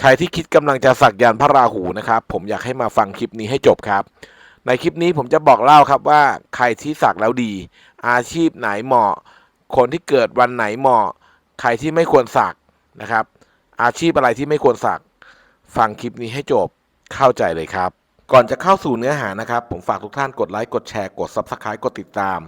ใครที่คิดกำลังจะสักยันพระราหูนะครับ ผมอยากให้มาฟังคลิปนี้ให้จบครับ ในคลิปนี้ผมจะบอกเล่าครับว่าใครที่สักแล้วดี อาชีพไหนเหมาะ คนที่เกิดวันไหนเหมาะ ใครที่ไม่ควรสักนะครับ อาชีพอะไรที่ไม่ควรสัก ฟังคลิปนี้ให้จบเข้าใจเลยครับ ก่อนจะเข้าสู่เนื้อหานะครับ ผมฝากทุกท่านกดไลค์กดแชร์กด Subscribe กดติดตาม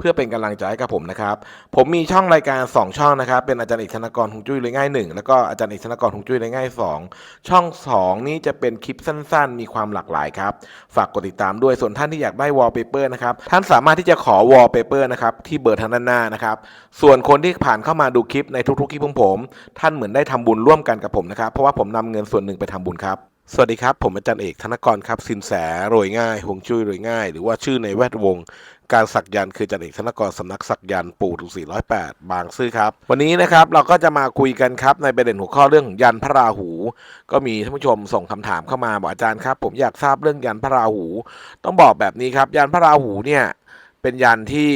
เพื่อเป็นกำลังใจให้กับผมนะครับ ผมมีช่องรายการ 2 ช่องนะครับ เป็นอาจารย์เอกธนกรหงจุ้ยเลยง่ายหนึ่งแล้วก็อาจารย์เอกธนกรหงจุ้ยเลยง่ายสองช่อง 2 นี้จะเป็นคลิปสั้นๆ มีความหลากหลายครับ ฝากกดติดตามด้วยส่วนท่านที่อยากได้วอลเปเปอร์นะครับ ท่านสามารถที่จะขอวอลเปเปอร์นะครับที่เบอร์ทางด้านหน้านะครับ ส่วนคนที่ผ่านเข้ามาดูคลิปในทุกๆคลิปของผม ท่านเหมือนได้ทำบุญร่วมกันกับผมนะครับ เพราะว่าผมนำเงินส่วนหนึ่งไปทำบุญครับ สวัสดีครับ ผมอาจารย์เอกธนกรครับสินแสโรยง่ายหวงจุ้ยโรยง่าย หรือว่าชื่อในแวดวง การสักยันคืออาจารย์เอกธนกรสำนักสักยันปู่ถึง408บางซื่อครับ วันนี้นะครับเราก็จะมาคุยกันครับในประเด็นหัวข้อเรื่องยันพระราหู ก็มีท่านผู้ชมส่งคำถามเข้ามาบอกอาจารย์ครับ ผมอยากทราบเรื่องยันพระราหู ต้องบอกแบบนี้ครับ ยันพระราหูเนี่ยเป็นยันที่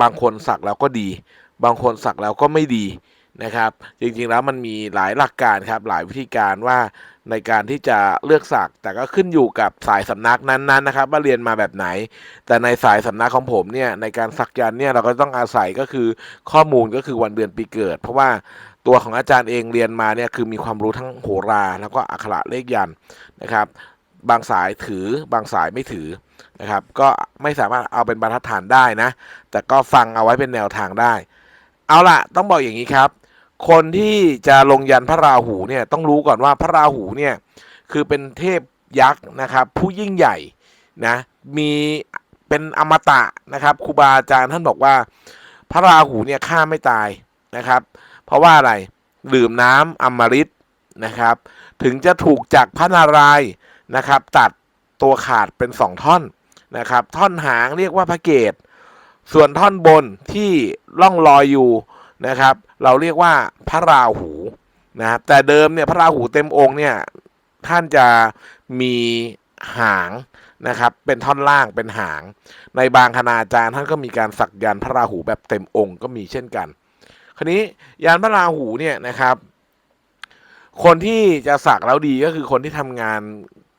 บางคนสักแล้วก็ดี บางคนสักแล้วก็ไม่ดี นะครับ จริงๆแล้วมันมีหลายหลักการครับหลายวิธีการว่าในการที่จะเลือกสักแต่ก็ขึ้นอยู่กับสายสำนักนั้นๆนะครับ ว่าเรียนมาแบบไหน แต่ในสายสำนักของผมเนี่ยในการสักยันเนี่ยเราก็ต้องอาศัยก็คือข้อมูลก็คือวันเดือนปีเกิด เพราะว่าตัวของอาจารย์เองเรียนมาเนี่ยคือมีความรู้ทั้งโหรา แล้วก็อักขระเลขยันนะครับ บางสายถือบางสายไม่ถือนะครับ ก็ไม่สามารถเอาเป็นบรรทัดฐานได้นะ แต่ก็ฟังเอาไว้เป็นแนวทางได้ เอาล่ะ ต้องบอกอย่างนี้ครับ คนที่จะลงยันพระราหูเนี่ยต้องรู้ก่อนว่าพระราหูเนี่ยคือเป็นเทพยักษ์นะครับ ผู้ยิ่งใหญ่นะมีเป็นอมตะนะครับครูบาอาจารย์ท่านบอกว่า พระราหูเนี่ยฆ่าไม่ตายนะครับ เพราะว่าอะไรดื่มน้ำอมฤตนะครับ ถึงจะถูกจากพระนารายนะครับ ตัดตัวขาดเป็นสองท่อนนะครับ ท่อนหางเรียกว่าพระเกตส่วนท่อนบนที่ล่องลอยอยู่ นะครับ เราเรียกว่าพระราหูนะครับแต่เดิมเนี่ยพระราหูเต็มองค์เนี่ยท่านจะมีหางนะครับ เป็นท่อนล่างเป็นหาง ในบางคณาจารย์ท่านก็มีการสักยันพระราหูแบบเต็มองค์ก็มีเช่นกัน คราวนี้ยันพระราหูเนี่ยนะครับ คนที่จะสักแล้วดีก็คือคนที่ทำงาน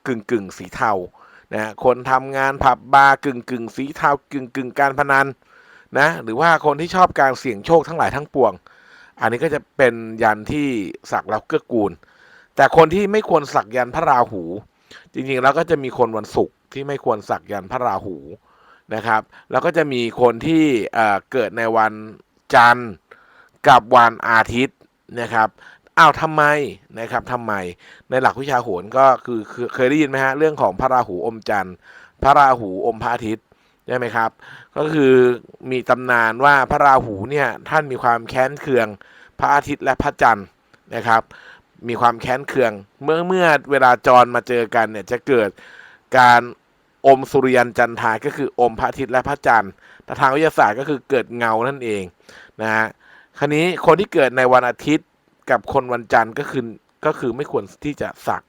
กึ่งกึ่งสีเทานะคนทำงานผับบาร์กึ่งกึ่งสีเทากึ่งกึ่งการพนัน นะหรือว่าคนที่ชอบการเสี่ยงโชคทั้งหลายทั้งปวง อันนี้ก็จะเป็นยันที่สักแล้วเกื้อกูล แต่คนที่ไม่ควรสักยันพระราหู จริงๆแล้วก็จะมีคนวันศุกร์ที่ไม่ควรสักยันพระราหูนะครับ แล้วก็จะมีคนที่เเกิดในวันจันทร์กับวันอาทิตย์นะครับอ้าวทำไมนะครับทำไม ในหลักวิชาโหรก็คือคือเคยได้ยินไหมฮะเรื่องของพระราหูอมจันทร์ พระราหูอมพระอาทิตย์ ใช่ไหมครับ ก็คือมีตำนานว่าพระราหูเนี่ยท่านมีความแค้นเคือง พระอาทิตย์และพระจันทร์นะครับ มีความแค้นเคือง เมื่อเมื่อเวลาจรมาเจอกันเนี่ยจะเกิดการอมสุริยันจันทราก็คืออมพระอาทิตย์และพระจันทร์แต่ทางวิทยาศาสตร์ก็คือเกิดเงานั่นเองนะฮะคราวนี้คนที่เกิดในวันอาทิตย์กับคนวันจันทร์ก็คือก็คือไม่ควรที่จะสัก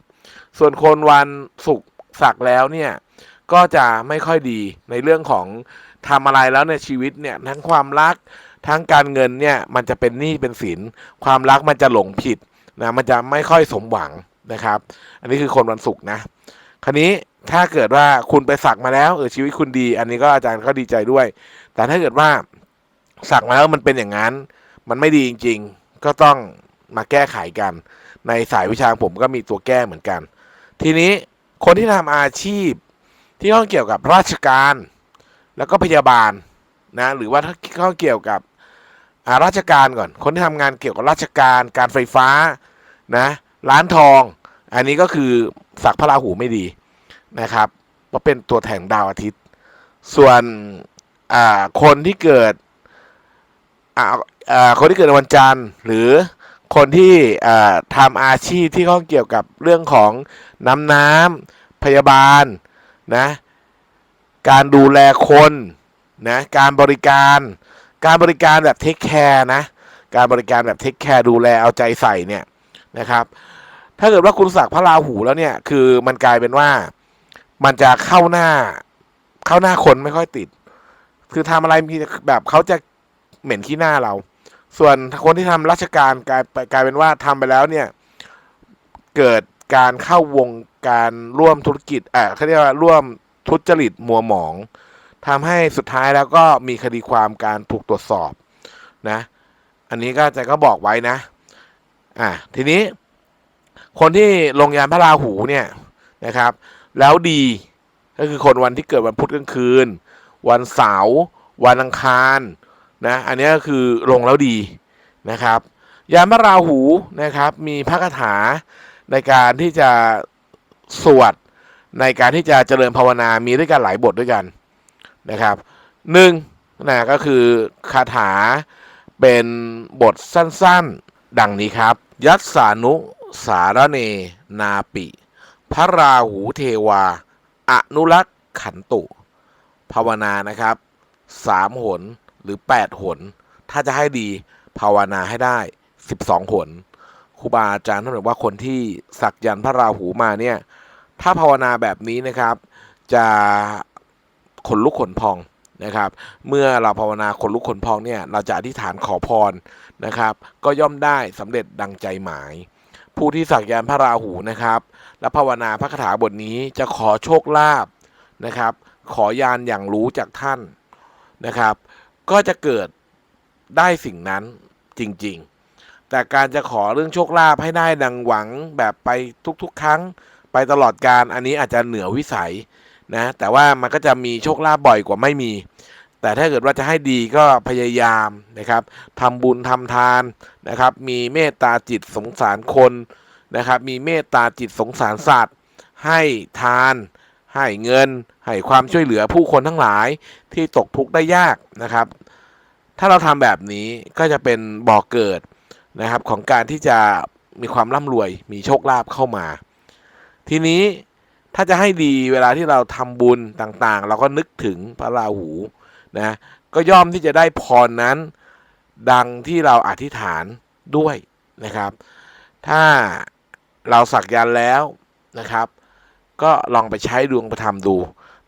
ส่วนคนวันศุกร์สักแล้วเนี่ย ก็จะไม่ค่อยดีในเรื่องของทำอะไรแล้วในชีวิตเนี่ยทั้งความรักทั้งการเงินเนี่ยมันจะเป็นหนี้เป็นสินความรักมันจะหลงผิดนะมันจะไม่ค่อยสมหวังนะครับ อันนี้คือคนวันศุกร์นะ คราวนี้ถ้าเกิดว่าคุณไปสักมาแล้วเออชีวิตคุณดี อันนี้ก็อาจารย์ก็ดีใจด้วย แต่ถ้าเกิดว่าสักมาแล้วมันเป็นอย่างนั้น มันไม่ดีจริง ๆ ก็ต้องมาแก้ไขกัน ในสายวิชาผมก็มีตัวแก้เหมือนกัน ทีนี้คนที่ทำอาชีพ ที่ข้องเกี่ยวกับราชการ แล้วก็พยาบาลนะหรือว่าถ้าข้องเกี่ยวกับาราชการก่อน คนที่ทำงานเกี่ยวกับราชการการไฟฟ้านะร้านทอง อันนี้ก็คือสักพระราหูไม่ดีนะครับเพราะเป็นตัวแทนดาวอาทิตย์ ส่วนคนที่เกิดคนที่เกิดในวันจันทร์หรือคนที่ทำอาชีพที่ข้องเกี่ยวกับเรื่องของน้ำน้ำพยาบาล นะการดูแลคนนะการบริการการบริการแบบเทคแคร์นะการบริการแบบเทคแคร์ดูแลเอาใจใส่เนี่ยนะครับ ถ้าเกิดว่าคุณสักพระราหูแล้วเนี่ยคือมันกลายเป็นว่ามันจะเข้าหน้าเข้าหน้าคนไม่ค่อยติด คือทำอะไรมีแบบเขาจะเหม็นขี้หน้าเรา ส่วนคนที่ทำราชการกลายไปกลายเป็นว่าทำไปแล้วเนี่ยเกิด การเข้าวงการร่วมธุรกิจอ่าเขาเรียกว่าร่วมทุจริตมัวหมองทำให้สุดท้ายแล้วก็มีคดีความการถูกตรวจสอบนะ อันนี้ก็อาจะก็บอกไว้นะ อ่าทีนี้ คนที่ลงยานพระราหูเนี่ยนะครับ แล้วดีก็คือคนวันที่เกิดวันพุธกลางคืน วันเสาร์วันอังคารนะอันนี้ก็คือลงแล้วดีนะครับ ยานพระราหูนะครับ มีพระคาถา ในการที่จะสวดในการที่จะเจริญภาวนามีด้วยกันหลายบทด้วยกันนะครับหนึ่งนะก็คือคาถาเป็นบทสั้นๆ ดังนี้ครับ ยัสสานุสารเนนาปิ พระราหูเทวา อนุรักษ์ขันตุ ภาวนานะครับสามหนหรือแปดหน ถ้าจะให้ดีภาวนาให้ได้สิบสองหน ครูบาอาจารย์ท่านบอกว่าคนที่สักยันพระราหูมาเนี่ย ถ้าภาวนาแบบนี้นะครับ จะขนลุกขนพองนะครับ เมื่อเราภาวนาขนลุกขนพองเนี่ยเราจะอธิษฐานขอพรนะครับ ก็ย่อมได้สำเร็จดังใจหมาย ผู้ที่สักยันพระราหูนะครับ และภาวนาพระคาถาบทนี้จะขอโชคลาภนะครับ ขอยานอย่างรู้จากท่านนะครับ ก็จะเกิดได้สิ่งนั้นจริง ๆ แต่การจะขอเรื่องโชคลาภให้ได้ดังหวังแบบไปทุกๆ ครั้ง ไปตลอดการอันนี้อาจจะเหนือวิสัยนะแต่ว่ามันก็จะมีโชคลาภบ่อยกว่าไม่มี แต่ถ้าเกิดว่าจะให้ดีก็พยายามนะครับทำบุญทำทานนะครับ มีเมตตาจิตสงสารคนนะครับ มีเมตตาจิตสงสารสัตว์ ให้ทาน ให้เงิน ให้ความช่วยเหลือผู้คนทั้งหลายที่ตกทุกข์ได้ยากนะครับ ถ้าเราทำแบบนี้ก็จะเป็นบ่อกเกิด นะครับของการที่จะมีความร่ำรวย มีโชคลาภเข้ามา ทีนี้ถ้าจะให้ดีเวลาที่เราทำบุญต่างๆ เราก็นึกถึงพระราหูนะก็ย่อมที่จะได้พรนั้น ดังที่เราอธิษฐานด้วยนะครับ ถ้าเราสักยันแล้วนะครับ ก็ลองไปใช้ดวงประทำดู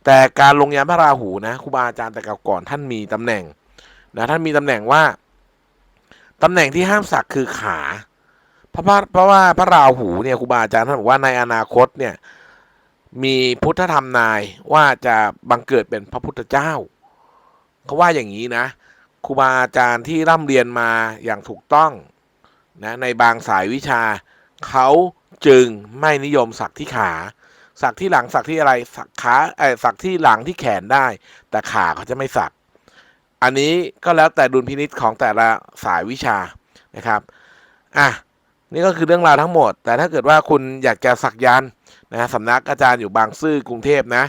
แต่การลงยันพระราหูนะครูบาอาจารย์แต่เก่าก่อนท่านมีตำแหน่งนะท่านมีตำแหน่งว่า ตำแหน่งที่ห้ามสักคือขาเพราะว่าเพราะว่าพระราหูเนี่ยครูบาอาจารย์ท่านบอกว่าในอนาคตเนี่ยมีพุทธธรรมนายว่าจะบังเกิดเป็นพระพุทธเจ้าเขาว่าอย่างนี้นะครูบาอาจารย์ที่ร่ำเรียนมาอย่างถูกต้องนะในบางสายวิชาเขาจึงไม่นิยมสักที่ขาสักที่หลังสักที่อะไรสักขาไอ้สักที่หลังที่แขนได้ แต่ขาเขาจะไม่สัก อันนี้ก็แล้วแต่ดุลพินิษของแต่ละสายวิชานะครับอะนี่ก็คือเรื่องราวทั้งหมด แต่ถ้าเกิดว่าคุณอยากจะสักยันนะสำนักอาจารย์อยู่บางซื่อกรุงเทพนะ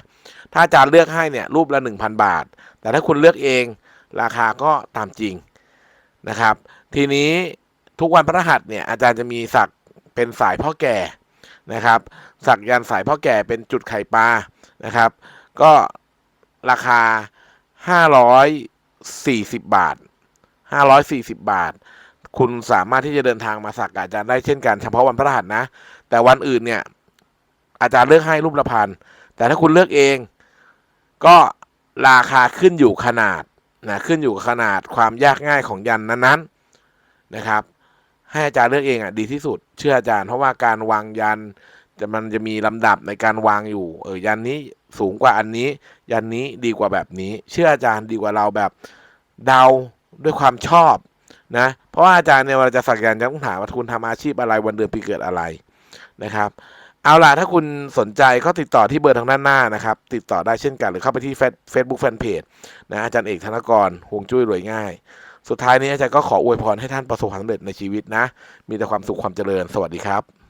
ถ้าอาจารย์เลือกให้เนี่ยรูปละ 1,000 บาท แต่ถ้าคุณเลือกเองราคาก็ตามจริงนะครับ ทีนี้ทุกวันพระรหัสเนี่ยอาจารย์จะมีสักเป็นสายพ่อแก่นะครับ สักยันสายพ่อแก่เป็นจุดไข่ปลานะครับ ก็ราคา 40 บาท 540 บาท คุณสามารถที่จะเดินทางมาสักอาจารย์ได้เช่นกันเฉพาะวันพระรหัสนะ แต่วันอื่นเนี่ย อาจารย์เลือกให้รูปละพันแต่ถ้าคุณเลือกเอง ก็ราคาขึ้นอยู่ขนาดนะขึ้นอยู่ขนาดความยากง่ายของยันนั้นๆนะครับ ให้อาจารย์เลือกเองอะดีที่สุด เชื่ออาจารย์เพราะว่าการวางยันจะมันจะมีลำดับในการวางอยู่ เออยันนี้ สูงกว่าอันนี้ ยันนี้ดีกว่าแบบนี้ เชื่ออาจารย์ดีกว่าเราแบบเดาด้วยความชอบนะ เพราะว่าอาจารย์เนี่ยเวลาจะสักยันต์จะต้องถามว่าคุณทำอาชีพอะไรวันเดือนปีเกิดอะไรนะครับ เอาล่ะถ้าคุณสนใจก็ติดต่อที่เบอร์ทางด้านหน้านะครับ ติดต่อได้เช่นกันหรือเข้าไปที่เฟซบุ๊กแฟนเพจนะอาจารย์เอกธนกรฮวงจุ้ยรวยง่าย สุดท้ายนี้อาจารย์ก็ขออวยพรให้ท่านประสบความสำเร็จในชีวิตนะ มีแต่ความสุขความเจริญ สวัสดีครับ